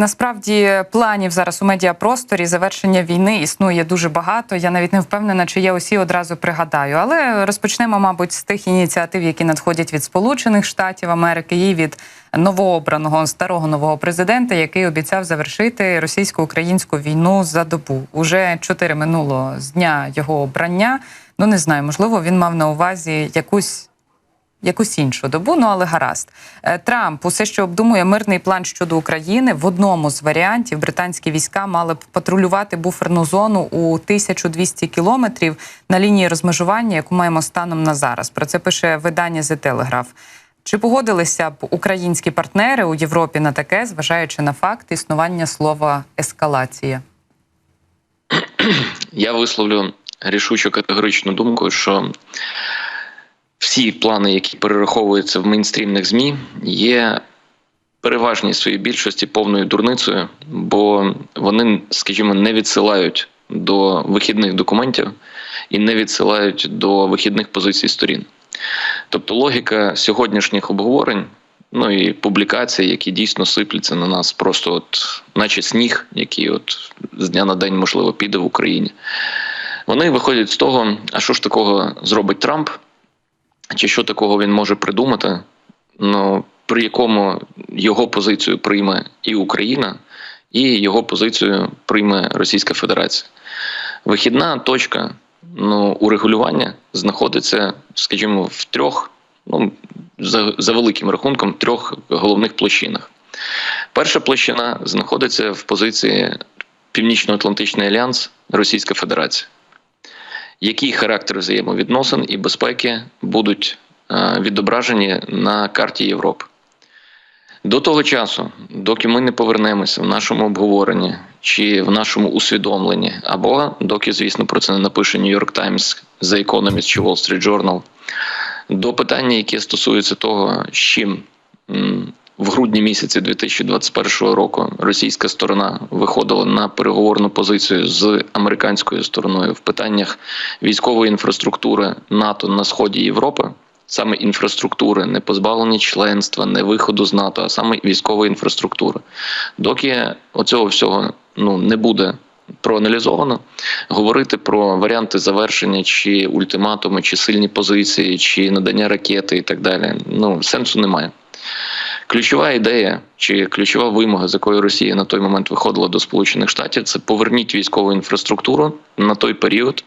Насправді планів зараз у медіапросторі завершення війни існує дуже багато. Я навіть не впевнена, чи я усі одразу пригадаю. Але розпочнемо, мабуть, з тих ініціатив, які надходять від Сполучених Штатів Америки і від новообраного старого нового президента, який обіцяв завершити російсько-українську війну за добу. Уже чотири минуло з дня його обрання. Ну не знаю, можливо, він мав на увазі якусь якусь іншу добу, ну але гаразд. Е, Трамп усе, що обдумує мирний план щодо України, в одному з варіантів британські війська мали б патрулювати буферну зону у 1200 кілометрів на лінії розмежування, яку маємо станом на зараз. Про це пише видання The Telegraph. Чи погодилися б українські партнери у Європі на таке, зважаючи на факт існування слова ескалація? Я висловлю рішучу категоричну думку, що всі плани, які перераховуються в мейнстрімних ЗМІ, є переважній своїй більшості повною дурницею, бо вони, скажімо, не відсилають до вихідних документів і не відсилають до вихідних позицій сторін. Тобто логіка сьогоднішніх обговорень. Ну і публікації, які дійсно сипляться на нас, просто от, наче сніг, який от з дня на день можливо піде в Україні. Вони виходять з того, а що ж такого зробить Трамп, чи що такого він може придумати, ну при якому його позицію прийме і Україна, і його позицію прийме Російська Федерація. Вихідна точка ну, урегулювання знаходиться, скажімо, в трьох, ну за, за великим рахунком, трьох головних площинах. Перша площина знаходиться в позиції Північно-Атлантичний альянс Російська Федерація. Який характер взаємовідносин і безпеки будуть е, відображені на карті Європи? До того часу, доки ми не повернемося в нашому обговоренні чи в нашому усвідомленні, або доки, звісно, про це не напише New York Times, The Economist чи Wall Street Journal, до питання, яке стосується того, з чим в грудні місяці 2021 року російська сторона виходила на переговорну позицію з американською стороною в питаннях військової інфраструктури НАТО на сході Європи. Саме інфраструктури, не позбавлені членства, не виходу з НАТО, а саме військової інфраструктури. Доки оцього всього ну не буде проаналізовано, говорити про варіанти завершення, чи ультиматуми, чи сильні позиції, чи надання ракети і так далі. Ну сенсу немає. Ключова ідея чи ключова вимога, з якою Росія на той момент виходила до Сполучених Штатів, це поверніть військову інфраструктуру на той період,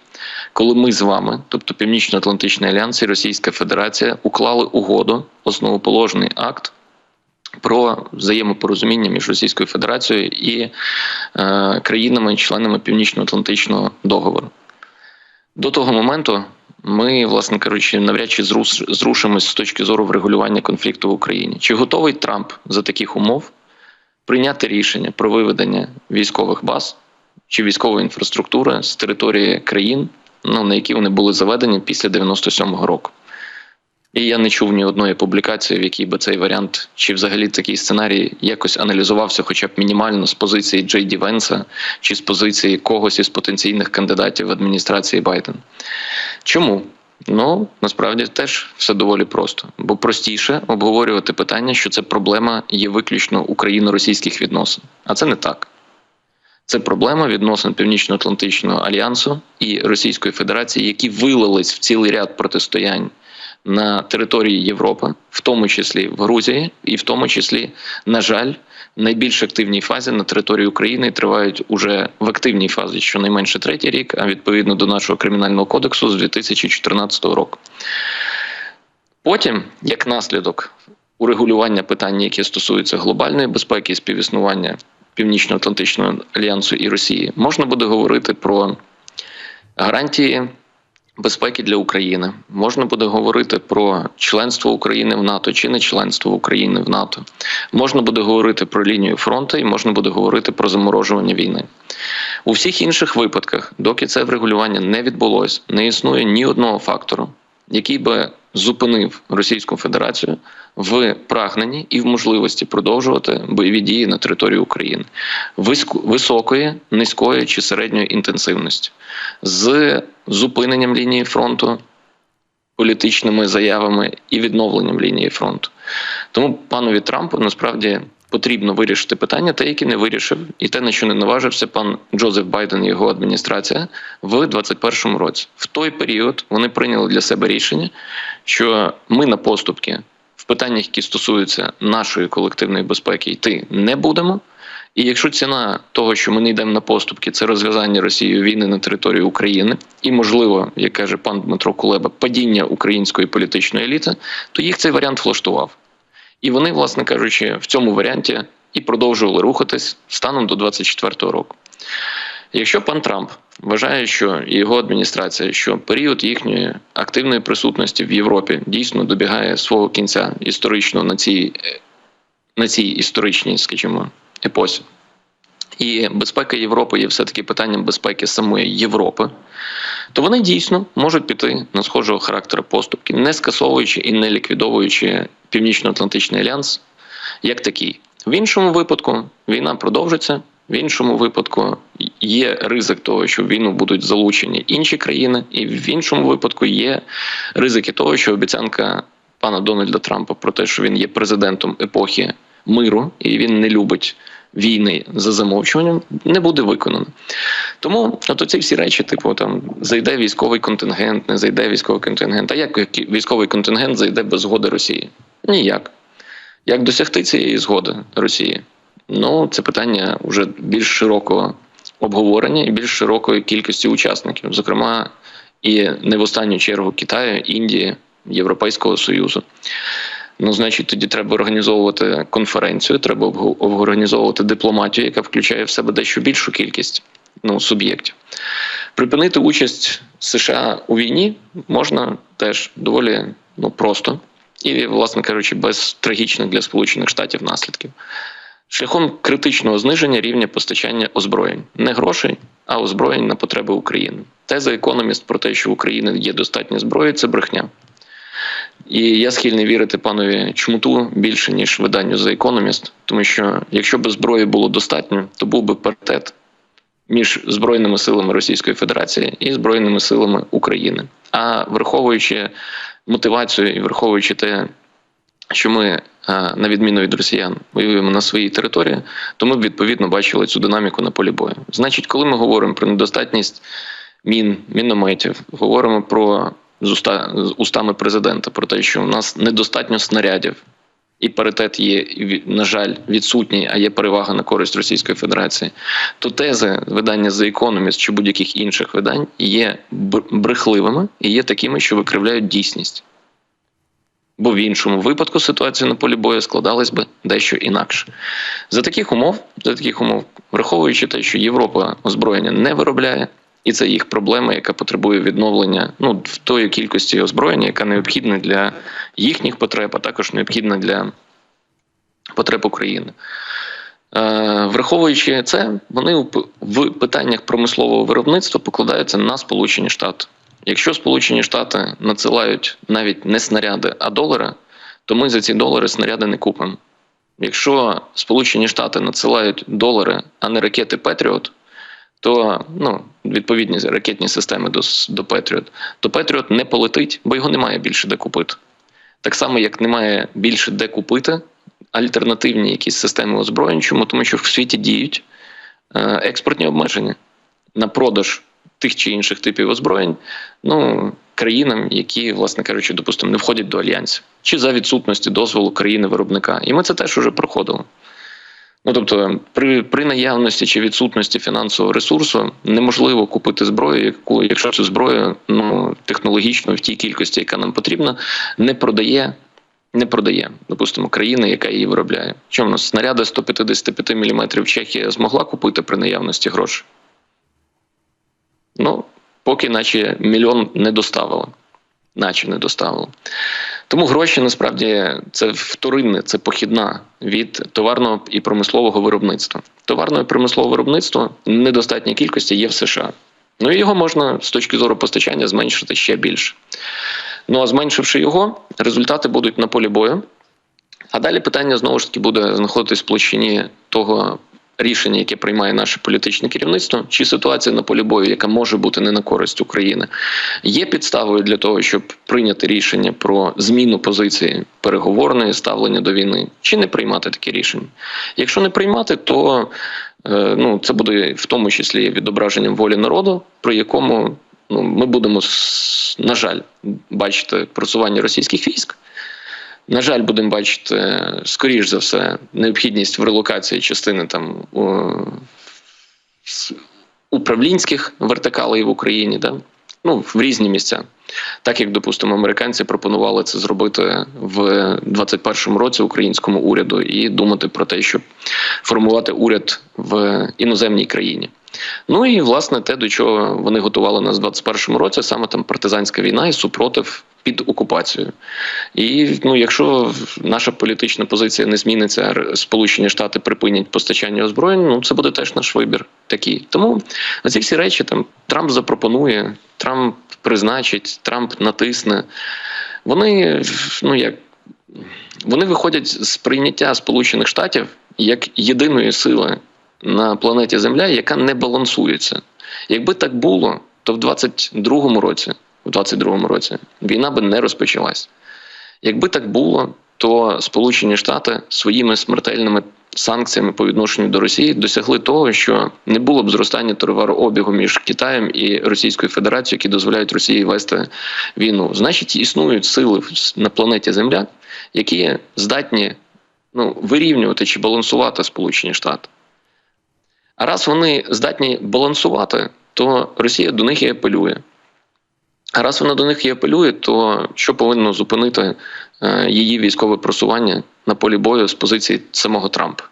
коли ми з вами, тобто Північно-Атлантичний альянс і Російська Федерація, уклали угоду, основоположний акт. Про взаємопорозуміння між Російською Федерацією і е, країнами-членами Північно-Атлантичного договору. До того моменту ми, власне кажучи, навряд чи зрушимось з точки зору врегулювання конфлікту в Україні. Чи готовий Трамп за таких умов прийняти рішення про виведення військових баз чи військової інфраструктури з території країн, ну на які вони були заведені після 97-го року? І я не чув ні одної публікації, в якій би цей варіант чи взагалі такий сценарій якось аналізувався, хоча б мінімально з позиції Джей Ді Венса чи з позиції когось із потенційних кандидатів в адміністрації Байден. Чому? Ну насправді теж все доволі просто, бо простіше обговорювати питання, що це проблема є виключно україно-російських відносин, а це не так. Це проблема відносин Північно-Атлантичного альянсу і Російської Федерації, які вилились в цілий ряд протистоянь на території Європи, в тому числі в Грузії, і в тому числі, на жаль, найбільш активній фазі на території України тривають уже в активній фазі щонайменше третій рік, а відповідно до нашого кримінального кодексу з 2014 року. Потім, як наслідок урегулювання питання, які стосуються глобальної безпеки і співіснування Північно-Атлантичного альянсу і Росії, можна буде говорити про гарантії безпеки для України. Можна буде говорити про членство України в НАТО чи не членство України в НАТО. Можна буде говорити про лінію фронту і можна буде говорити про заморожування війни. У всіх інших випадках, доки це врегулювання не відбулось, не існує ні одного фактору, який би зупинив Російську Федерацію в прагненні і в можливості продовжувати бойові дії на території України високої, низької чи середньої інтенсивності з зупиненням лінії фронту. Політичними заявами і відновленням лінії фронту, тому панові Трампу насправді потрібно вирішити питання, те, яке не вирішив, і те, на що не наважився пан Джозеф Байден і його адміністрація в 2021 році. В той період вони прийняли для себе рішення, що ми на поступки в питаннях, які стосуються нашої колективної безпеки, йти не будемо. І якщо ціна того, що ми не йдемо на поступки, це розв'язання Росією війни на території України, і можливо, як каже пан Дмитро Кулеба, падіння української політичної еліти, то їх цей варіант влаштував. І вони, власне кажучи, в цьому варіанті і продовжували рухатись станом до 2024 року. Якщо пан Трамп вважає, що і його адміністрація, що період їхньої активної присутності в Європі дійсно добігає свого кінця історично на цій, на цій історичній, скажімо, епосі, і безпека Європи є все-таки питанням безпеки самої Європи, то вони дійсно можуть піти на схожого характеру поступки, не скасовуючи і не ліквідовуючи Північно-Атлантичний альянс як такий. В іншому випадку війна продовжиться. В іншому випадку є ризик того, що в війну будуть залучені інші країни, і в іншому випадку є ризики того, що обіцянка пана Дональда Трампа про те, що він є президентом епохи миру, і він не любить війни за замовчуванням, не буде виконано. Тому от оці всі речі, типу, там зайде військовий контингент, не зайде військовий контингент. А як військовий контингент зайде без згоди Росії? Ніяк. Як досягти цієї згоди Росії? Ну, це питання вже більш широкого обговорення і більш широкої кількості учасників, зокрема, і не в останню чергу Китаю, Індії, Європейського Союзу. Ну, значить, тоді треба організовувати конференцію, треба організовувати дипломатію, яка включає в себе дещо більшу кількість ну, суб'єктів. Припинити участь США у війні можна теж доволі ну, просто і, власне кажучи, без трагічних для Сполучених Штатів наслідків. Шляхом критичного зниження рівня постачання озброєнь, не грошей, а озброєнь на потреби України. Теза економіст про те, що в Україні є достатньо зброї, це брехня. І я схильний вірити панові чмуту більше ніж виданню за економіст, тому що якщо б зброї було достатньо, то був би паритет між збройними силами Російської Федерації і збройними силами України. А враховуючи мотивацію і враховуючи те, що ми, на відміну від росіян, воюємо на своїй території, то ми б відповідно бачили цю динаміку на полі бою. Значить, коли ми говоримо про недостатність мін, мінометів, говоримо про з уста з устами президента про те, що у нас недостатньо снарядів, і паритет є, на жаль, відсутній, а є перевага на користь Російської Федерації, то тези видання The Economist чи будь-яких інших видань є брехливими і є такими, що викривляють дійсність. Бо в іншому випадку ситуація на полі бою складалась би дещо інакше. За таких умов, за таких умов, враховуючи те, що Європа озброєння не виробляє, і це їх проблема, яка потребує відновлення ну в тої кількості озброєння, яка необхідна для їхніх потреб, а також необхідна для потреб України. Е, враховуючи це, вони в питаннях промислового виробництва покладаються на Сполучені Штати. Якщо Сполучені Штати надсилають навіть не снаряди, а долари, то ми за ці долари снаряди не купимо. Якщо Сполучені Штати надсилають долари, а не ракети Петріот, то ну, відповідні ракетні системи до до Петріот, то Петріот не полетить, бо його немає більше де купити. Так само, як немає більше де купити альтернативні якісь системи озброєнь. Чому? Тому що в світі діють е, експортні обмеження на продаж тих чи інших типів озброєнь ну, країнам, які, власне кажучи, допустимо, не входять до альянсів, чи за відсутності дозволу країни-виробника. І ми це теж уже проходили. Ну тобто, при при наявності чи відсутності фінансового ресурсу неможливо купити зброю, яку, якщо цю зброю ну технологічно в тій кількості, яка нам потрібна, не продає. Не продає, допустимо, країна, яка її виробляє. Чому у нас снаряди 155 мм Чехія змогла купити при наявності грошей? Ну, поки, наче мільйон не доставили, наче не доставили. Тому гроші насправді це вторинне, це похідна від товарного і промислового виробництва. Товарне і промислове виробництво недостатньої кількості є в США. Ну і його можна з точки зору постачання зменшити ще більше. Ну а зменшивши його, результати будуть на полі бою. А далі питання знову ж таки буде знаходитись в площині того рішення, яке приймає наше політичне керівництво, чи ситуація на полі бою, яка може бути не на користь України, є підставою для того, щоб прийняти рішення про зміну позиції переговорної ставлення до війни, чи не приймати таке рішення. Якщо не приймати, то е, ну це буде в тому числі відображенням волі народу, при якому ну ми будемо на жаль бачити просування російських військ. На жаль, будемо бачити, скоріш за все, необхідність в релокації частини там управлінських вертикалей в Україні, да? ну, в різні місця. Так як, допустимо, американці пропонували це зробити в 2021 році українському уряду і думати про те, щоб формувати уряд в іноземній країні. Ну і власне те, до чого вони готували нас в 21 році, саме там партизанська війна і супротив під окупацією. І ну, якщо наша політична позиція не зміниться, Сполучені Штати припинять постачання озброєнь, ну це буде теж наш вибір такий. Тому на ці всі речі там Трамп запропонує, Трамп призначить, Трамп натисне. Вони ну як вони виходять з прийняття Сполучених Штатів як єдиної сили на планеті Земля, яка не балансується. Якби так було, то в 22-му році, в 22-му році війна би не розпочалась. Якби так було, то Сполучені Штати своїми смертельними санкціями по відношенню до Росії досягли того, що не було б зростання товарообігу між Китаєм і Російською Федерацією, які дозволяють Росії вести війну. Значить, існують сили на планеті Земля, які здатні ну, вирівнювати чи балансувати Сполучені Штати. А раз вони здатні балансувати, то Росія до них і апелює. А раз вона до них і апелює, то що повинно зупинити е, її військове просування на полі бою з позиції самого Трампа?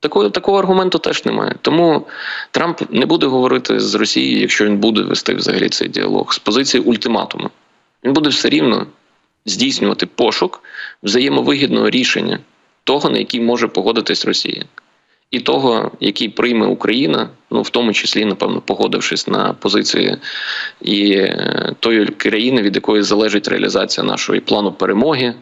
Такого, такого аргументу теж немає. Тому Трамп не буде говорити з Росією, якщо він буде вести взагалі цей діалог з позиції ультиматуму. Він буде все рівно здійснювати пошук взаємовигідного рішення того, на який може погодитись Росія і того, який прийме Україна, ну в тому числі, напевно, погодившись на позиції і е, тої країни, від якої залежить реалізація нашого і плану перемоги.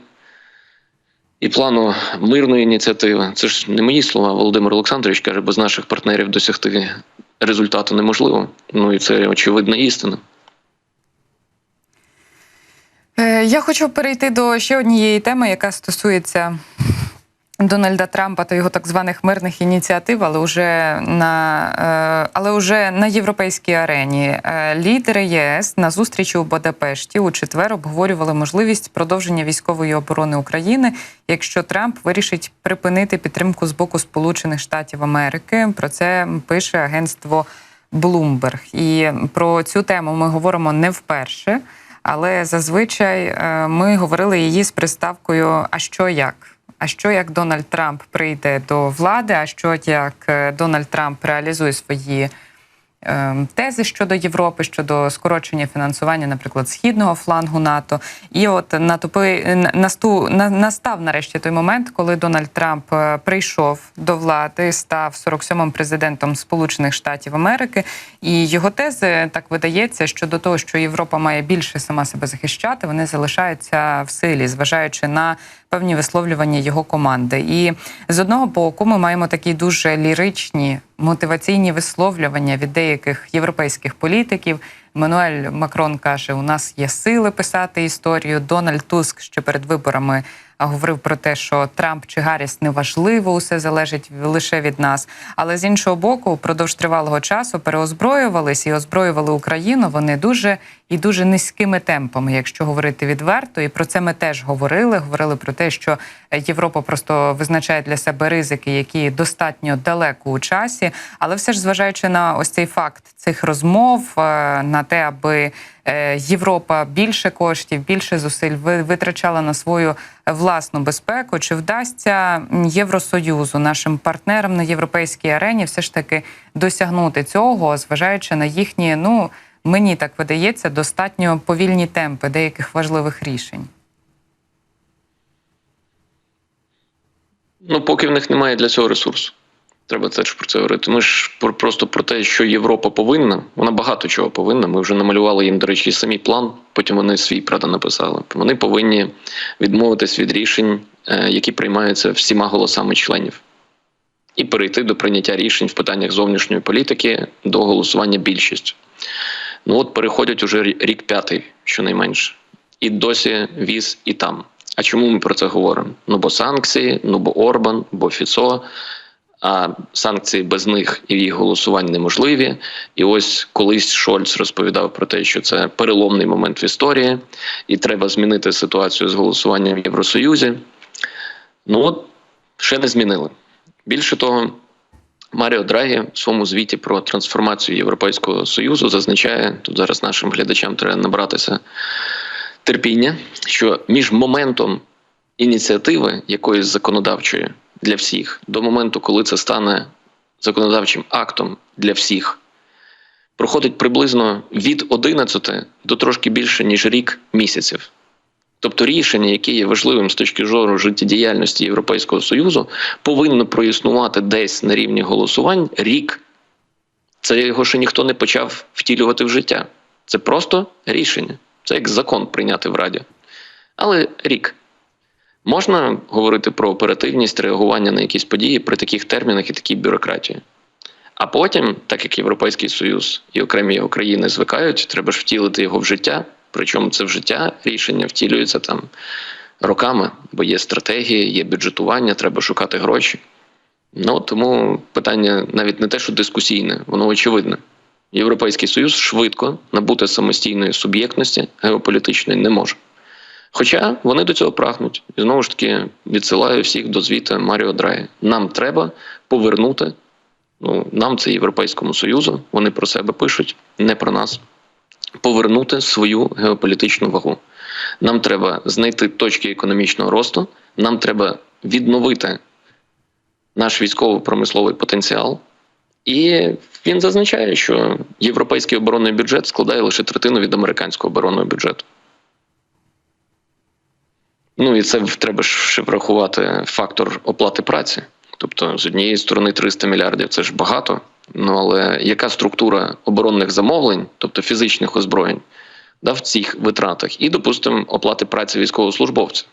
І плану мирної ініціативи. Це ж не мої слова. Володимир Олександрович каже, без наших партнерів досягти результату неможливо. Ну і це очевидна істина. Е, Я хочу перейти до ще однієї теми, яка стосується Дональда Трампа та його так званих мирних ініціатив, але вже на е, але вже на європейській арені. Е, Лідери ЄС на зустрічі у Будапешті у четвер обговорювали можливість продовження військової оборони України, якщо Трамп вирішить припинити підтримку з боку Сполучених Штатів Америки. Про це пише агентство Bloomberg. І про цю тему ми говоримо не вперше. Але зазвичай е, ми говорили її з приставкою А що як? А що як Дональд Трамп прийде до влади? А що як е, Дональд Трамп реалізує свої е, тези щодо Європи, щодо скорочення фінансування, наприклад, східного флангу НАТО? І от натопи на- насту на- настав нарешті той момент, коли Дональд Трамп е, прийшов до влади, став 47-м президентом Сполучених Штатів Америки, і його тези так видається щодо того, що Європа має більше сама себе захищати, вони залишаються в силі, зважаючи на певні висловлювання його команди. І з одного боку, ми маємо такі дуже ліричні мотиваційні висловлювання від деяких європейських політиків. Мануель Макрон каже: у нас є сили писати історію. Дональд Туск що перед виборами говорив про те, що Трамп чи Гарріс неважливо, усе залежить лише від нас. Але з іншого боку, впродовж тривалого часу переозброювались і озброювали Україну. Вони дуже і дуже низькими темпами, якщо говорити відверто. І про це ми теж говорили. Говорили про те, що Європа просто визначає для себе ризики, які достатньо далеко у часі. Але все ж зважаючи на ось цей факт цих розмов, е, на те, аби е, Європа більше коштів, більше зусиль ви- витрачала на свою власну безпеку. Чи вдасться Євросоюзу, нашим партнерам на європейській арені, все ж таки досягнути цього, зважаючи на їхні, ну мені так видається, достатньо повільні темпи деяких важливих рішень. Ну, поки в них немає для цього ресурсу. Треба теж про це говорити. Ми ж про- просто про те, що Європа повинна. Вона багато чого повинна. Ми вже намалювали їм, до речі, самі план. Потім вони свій правда написали. Вони повинні відмовитись від рішень, е, які приймаються всіма голосами членів. і перейти до прийняття рішень в питаннях зовнішньої політики до голосування більшістю. Ну от переходять уже рік п'ятий, щонайменше. І досі віз і там. А чому ми про це говоримо? Ну бо санкції, ну бо Орбан, бо Фіцо. А санкції без них і їх голосувань неможливі. І ось колись Шольц розповідав про те, що це переломний момент в історії, і треба змінити ситуацію з голосуванням в Євросоюзі. Ну от ще не змінили. Більше того, Маріо Драгі в своєму звіті про трансформацію Європейського Союзу зазначає тут зараз нашим глядачам треба набратися терпіння, що між моментом ініціативи якоїсь законодавчої для всіх до моменту, коли це стане законодавчим актом для всіх, проходить приблизно від 11 до трошки більше ніж рік місяців. Тобто рішення, яке є важливим з точки зору життєдіяльності Європейського Союзу, повинно проіснувати десь на рівні голосувань рік. Це його ще ніхто не почав втілювати в життя. Це просто рішення. Це як закон прийняти в Раді. Але рік. Можна говорити про оперативність реагування на якісь події при таких термінах і такій бюрократії. А потім, так як Європейський Союз і окремі його країни звикають, треба ж втілити його в життя. Причому це в життя рішення втілюється там роками, бо є стратегії, є бюджетування, треба шукати гроші. Ну тому питання навіть не те, що дискусійне, воно очевидне. Європейський Союз швидко набути самостійної суб'єктності геополітичної не може. Хоча вони до цього прагнуть і знову ж таки відсилаю всіх до звіту Маріо Драгі. Нам треба повернути. Ну нам це Європейському Союзу. Вони про себе пишуть, не про нас. Повернути свою геополітичну вагу. Нам треба знайти точки економічного росту. Нам треба відновити наш військово-промисловий потенціал. І він зазначає, що європейський оборонний бюджет складає лише третину від американського оборонного бюджету. Ну і це треба ще врахувати фактор оплати праці. Тобто, з однієї сторони 300 мільярдів це ж багато. Ну але яка структура оборонних замовлень, тобто фізичних озброєнь, да, в цих витратах, і, допустимо, оплати праці військовослужбовців?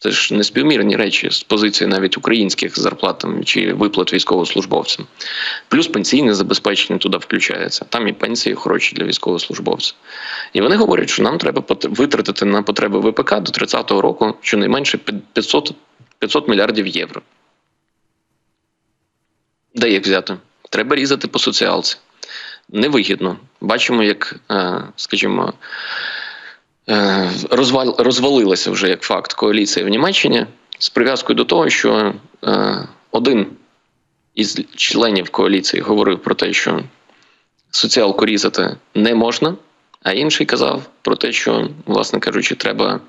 Це ж не співмірні речі з позиції навіть українських зарплат чи виплат військовослужбовцям. Плюс пенсійне забезпечення туди включається. Там і пенсії хороші для військовослужбовців. І вони говорять, що нам треба витратити на потреби ВПК до 30-го року щонайменше 500, 500 мільярдів євро. Де їх взяти? Треба різати по соціалці. Невигідно. Бачимо, як, скажімо, розвал, розвалилася вже як факт коаліція в Німеччині з прив'язкою до того, що один із членів коаліції говорив про те, що соціалку різати не можна, а інший казав про те, що, власне кажучи, треба.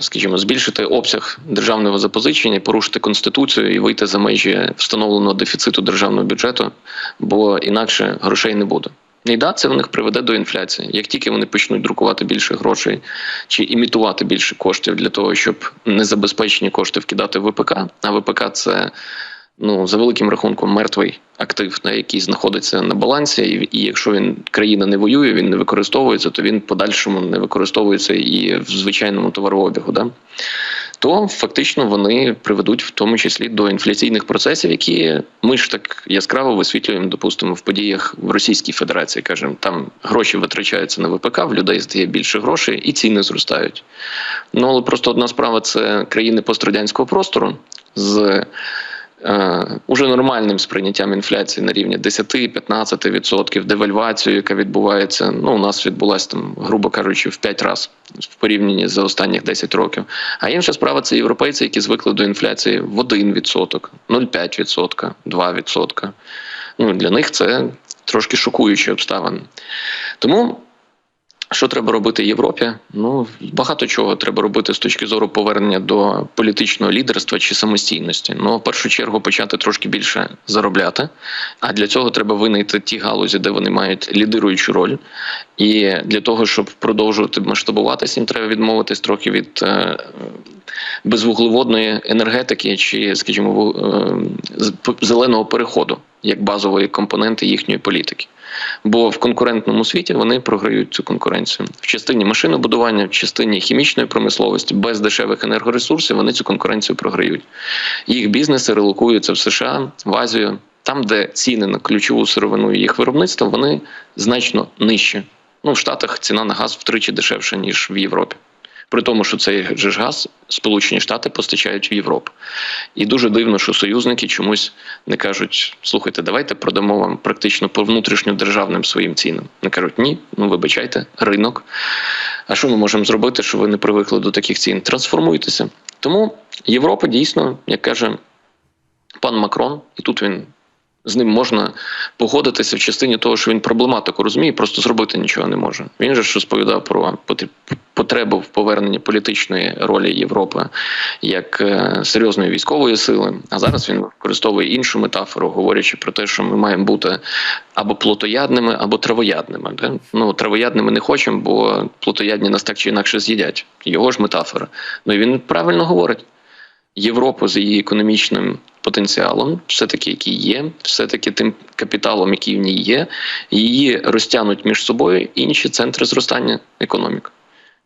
Скажімо, збільшити обсяг державного запозичення, порушити конституцію і вийти за межі встановленого дефіциту державного бюджету, бо інакше грошей не буде. І да, це в них приведе до інфляції. Як тільки вони почнуть друкувати більше грошей чи імітувати більше коштів для того, щоб незабезпечені кошти вкидати в ВПК, а ВПК це ну за великим рахунком мертвий актив, на який знаходиться на балансі, і, і якщо він країна не воює, він не використовується, то він подальшому не використовується і в звичайному товарообігу. Да? То фактично вони приведуть в тому числі до інфляційних процесів, які ми ж так яскраво висвітлюємо, допустимо, в подіях в Російській Федерації. кажемо, там гроші витрачаються на ВПК, в людей стає більше грошей, і ціни зростають. Ну але просто одна справа це країни пострадянського простору з. Уже нормальним сприйняттям інфляції на рівні 10-15%, девальвацію, яка відбувається. Ну, у нас відбулася там, грубо кажучи, в 5 разів в порівнянні за останніх 10 років. А інша справа це європейці, які звикли до інфляції в 1%, 0,5%, 2%. Ну, Для них це трошки шокуючі обставини. Тому. Що треба робити Європі? Ну багато чого треба робити з точки зору повернення до політичного лідерства чи самостійності. Ну, в першу чергу, почати трошки більше заробляти. А для цього треба винайти ті галузі, де вони мають лідируючу роль. І для того, щоб продовжувати масштабуватися, їм треба відмовитись трохи від е, безвуглеводної енергетики чи, скажімо, е, зеленого переходу як базової компоненти їхньої політики. Бо в конкурентному світі вони програють цю конкуренцію в частині машинобудування, в частині хімічної промисловості, без дешевих енергоресурсів вони цю конкуренцію програють. Їх бізнеси релокуються в США, в Азію, там, де ціни на ключову сировину їх виробництва, вони значно нижчі. Ну, в Штатах ціна на газ втричі дешевша, ніж в Європі. При тому, що цей же ж газ Сполучені Штати постачають в Європу. І дуже дивно, що союзники чомусь не кажуть: слухайте, давайте продамо вам практично по внутрішньодержавним своїм цінам. Не кажуть, ні, ну вибачайте, ринок. А що ми можемо зробити, що ви не привикли до таких цін? Трансформуйтеся. Тому Європа дійсно, як каже пан Макрон, і тут він. З ним можна погодитися в частині того, що він проблематику розуміє, просто зробити нічого не може. Він же ж розповідав про потребу в поверненні політичної ролі Європи як е, серйозної військової сили. А зараз він використовує іншу метафору, говорячи про те, що ми маємо бути або плотоядними, або травоядними. Ну травоядними не хочемо, бо плотоядні нас так чи інакше з'їдять. Його ж метафора. Ну і він правильно говорить. Європу з її економічним потенціалом, все таки який є, все таки тим капіталом, який в ній є, її розтягнуть між собою інші центри зростання економіки.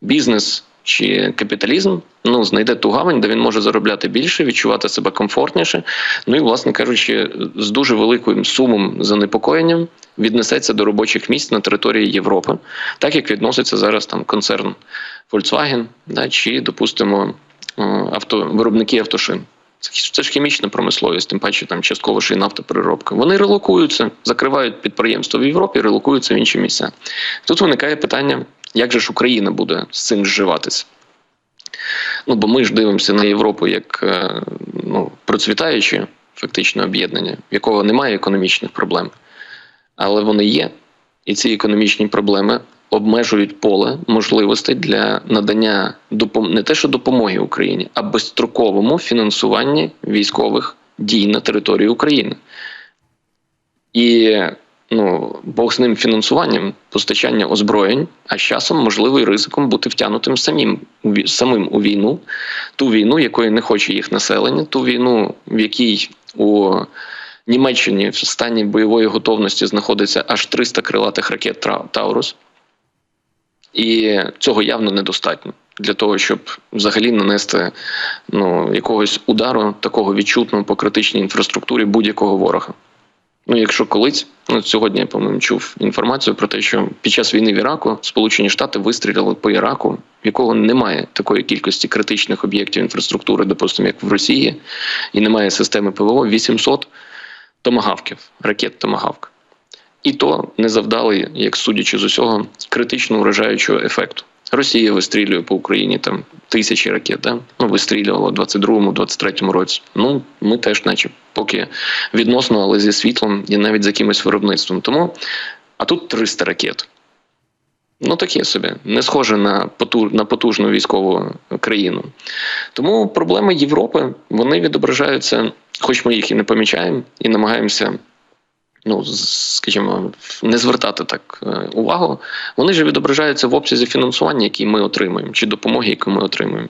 Бізнес чи капіталізм ну знайде ту гавань, де він може заробляти більше, відчувати себе комфортніше. Ну і, власне кажучи, з дуже великим сумом занепокоєнням віднесеться до робочих місць на території Європи, так як відноситься зараз там концерн Volkswagen, да, чи, допустимо, авто виробники автошин. Це ж хімічна промисловість, тим паче там частково ще й нафтопереробка. Вони релокуються, закривають підприємства в Європі, релокуються в інші місця. Тут виникає питання, як же ж Україна буде з цим зживатися? Ну, бо ми ж дивимося на Європу як е, ну, процвітаюче фактично об'єднання, в якого немає економічних проблем. Але вони є. І ці економічні проблеми обмежують поле можливостей для надання не те, що допомоги Україні, а безстроковому фінансуванні військових дій на території України. І ну, Бог з ним фінансуванням постачання озброєнь, а з часом можливий ризиком бути втягнутим самим самим у війну, ту війну, якої не хоче їх населення, ту війну, в якій у Німеччині в стані бойової готовності знаходиться аж 300 крилатих ракет Таурус. І цього явно недостатньо для того, щоб взагалі нанести ну, якогось удару такого відчутного по критичній інфраструктурі будь-якого ворога. Ну, якщо колись, ну сьогодні я по-моєму чув інформацію про те, що під час війни в Іраку Сполучені Штати вистріляли по Іраку, в якого немає такої кількості критичних об'єктів інфраструктури, допустимо, як в Росії, і немає системи ПВО 800 томагавків, ракет Томагавк і то не завдали, як судячи з усього, критично вражаючого ефекту. Росія вистрілює по Україні там тисячі ракет, да? ну вистрілювала в 22-23 році. Ну ми теж, наче поки відносно, але зі світлом і навіть з якимось виробництвом. Тому а тут 300 ракет. Ну таке собі не схоже на потуж, на потужну військову країну. Тому проблеми Європи вони відображаються, хоч ми їх і не помічаємо, і намагаємося ну скажімо, не звертати так е, увагу, вони ж відображаються в обсязі фінансування, який ми отримуємо, чи допомоги, яку ми отримуємо.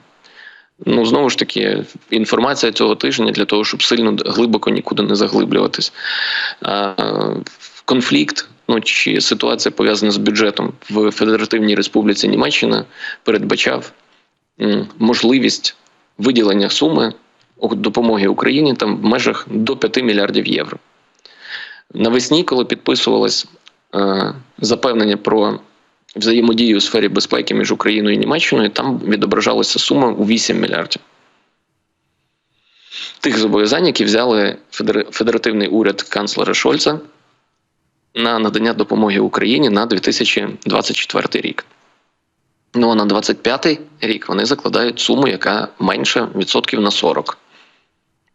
Ну, знову ж таки, інформація цього тижня для того, щоб сильно глибоко нікуди не заглиблюватись. Конфлікт, ну чи ситуація пов'язана з бюджетом в Федеративній Республіці Німеччина передбачав можливість виділення суми допомоги Україні там в межах до 5 мільярдів євро. Навесні, коли підписувалось е, запевнення про взаємодію у сфері безпеки між Україною і Німеччиною, там відображалася сума у 8 мільярдів. Тих зобов'язань, які взяли федеративний уряд канцлера Шольца на надання допомоги Україні на 2024 рік. Ну а на 2025 рік вони закладають суму, яка менша відсотків на 40.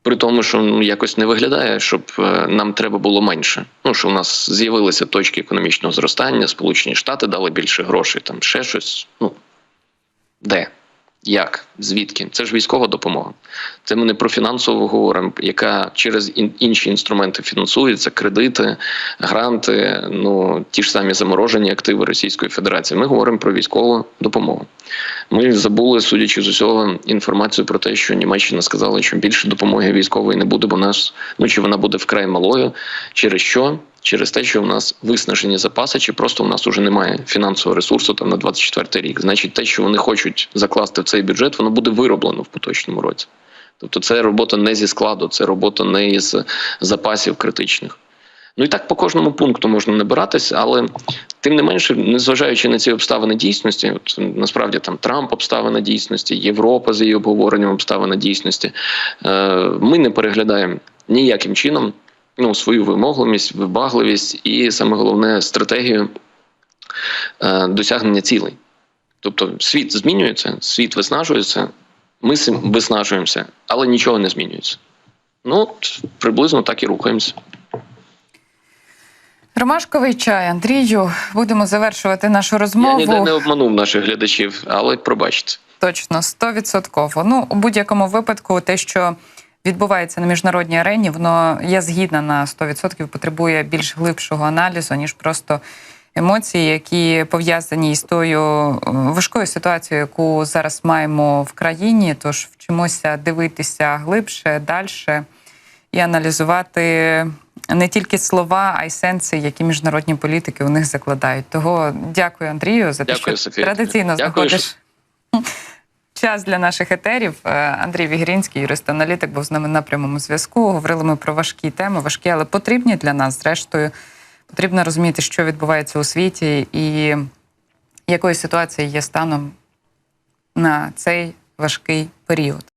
При тому, що ну якось не виглядає, щоб е, нам треба було менше. Ну що у нас з'явилися точки економічного зростання, Сполучені Штати дали більше грошей, там ще щось. Ну де? Як? Звідки? Це ж військова допомога. Це ми не про фінансову говоримо, яка через інші інструменти фінансується, кредити, гранти, ну ті ж самі заморожені активи Російської Федерації. Ми говоримо про військову допомогу. Ми забули, судячи з усього, інформацію про те, що Німеччина сказала, що більше допомоги військової не буде, бо нас ну чи вона буде вкрай малою, через що через те, що у нас виснажені запаси, чи просто у нас уже немає фінансового ресурсу там на 24 рік. Значить, те, що вони хочуть закласти в цей бюджет, воно буде вироблено в поточному році. Тобто, це робота не зі складу, це робота не із запасів критичних. Ну і так по кожному пункту можна набиратися, але тим не менше, незважаючи на ці обставини дійсності, от насправді там Трамп обставина дійсності, Європа з її обговоренням обставина дійсності, е, ми не переглядаємо ніяким чином ну, свою вимогливість, вибагливість і саме головне стратегію е, досягнення цілей. Тобто світ змінюється, світ виснажується, ми виснажуємося, але нічого не змінюється. Ну, приблизно так і рухаємося. Ромашковий чай, Андрію. Будемо завершувати нашу розмову. Я ніде не обманув наших глядачів, але пробачте. Точно, стовідсотково. Ну, у будь-якому випадку, те, що відбувається на міжнародній арені, воно я згідна на 100%, потребує більш глибшого аналізу, ніж просто емоції, які пов'язані із тою е, важкою ситуацією, яку зараз маємо в країні. Тож вчимося дивитися глибше, далі і аналізувати не тільки слова, а й сенси, які міжнародні політики у них закладають. Того дякую, Андрію, за те, Дякую, що Софія. традиційно Дякую, знаходиш час для наших етерів. Е, Андрій Вігрінський, юрист-аналітик, був з нами на прямому зв'язку. Говорили ми про важкі теми, важкі, але потрібні для нас. Зрештою, потрібно розуміти, що відбувається у світі і якою ситуацією є станом на цей важкий період.